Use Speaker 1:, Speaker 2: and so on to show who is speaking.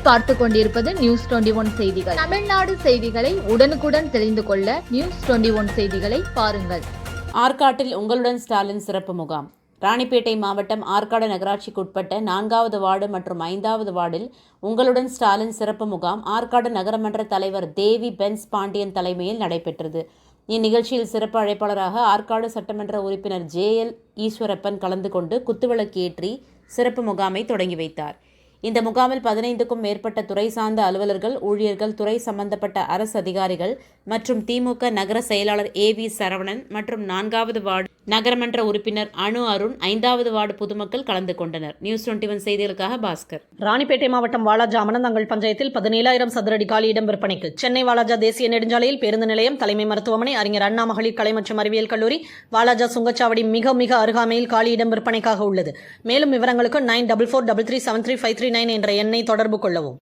Speaker 1: பார்த்து கொண்டிருப்பது news twenty one செய்திகள். தமிழ்நாடு செய்திகளை உடனுக்குடன் தெரிந்து கொள்ள நியூஸ் டுவெண்டி ஒன் செய்திகளை பாருங்கள்.
Speaker 2: ஆற்காட்டில் உங்களுடன் ஸ்டாலின் சிறப்பு முகாம். ராணிப்பேட்டை மாவட்டம் ஆற்காடு நகராட்சிக்குட்பட்ட நான்காவது வார்டு மற்றும் ஐந்தாவது வார்டில் உங்களுடன் ஸ்டாலின் சிறப்பு முகாம் ஆற்காடு நகரமன்ற தலைவர் தேவி பென்ஸ் பாண்டியன் தலைமையில் நடைபெற்றது. இந்நிகழ்ச்சியில் சிறப்பு அழைப்பாளராக ஆற்காடு சட்டமன்ற உறுப்பினர் ஜே எல் ஈஸ்வரப்பன் கலந்து கொண்டு குத்துவிளக்கேற்றி சிறப்பு முகாமை தொடங்கி வைத்தார். இந்த முகாமில் பதினைந்துக்கும் மேற்பட்ட துறை சார்ந்த அலுவலர்கள் ஊழியர்கள் துறை சம்பந்தப்பட்ட அரசு அதிகாரிகள் மற்றும் திமுக நகர செயலாளர் ஏ வி சரவணன் மற்றும் நான்காவது வார்டு நகரமன்ற உறுப்பினர் அனு அருண் ஐந்தாவது வார்டு பொதுமக்கள் கலந்து கொண்டனர். நியூஸ் டுவெண்ட்டி ஒன் செய்திகளுக்காக பாஸ்கர்.
Speaker 3: ராணிப்பேட்டை மாவட்டம் வாலாஜா அமனந்தங்கள் பஞ்சாயத்தில் பதினேழாயிரம் சதுரடி காலியிடம் விற்பனைக்கு. சென்னை வாலாஜா தேசிய நெடுஞ்சாலையில் பேருந்து நிலையம் தலைமை மருத்துவமனை அறிஞர் அண்ணா மகளிர் கலை மற்றும் அறிவியல் கல்லூரி வாலாஜா சுங்கச்சாவடி மிக மிக அருகாமையில் காலி இடம் விற்பனைக்காக உள்ளது. மேலும் விவரங்களுக்கு nine double four double three seven three five three nine என்ற எண்ணை தொடர்பு கொள்ளவும்.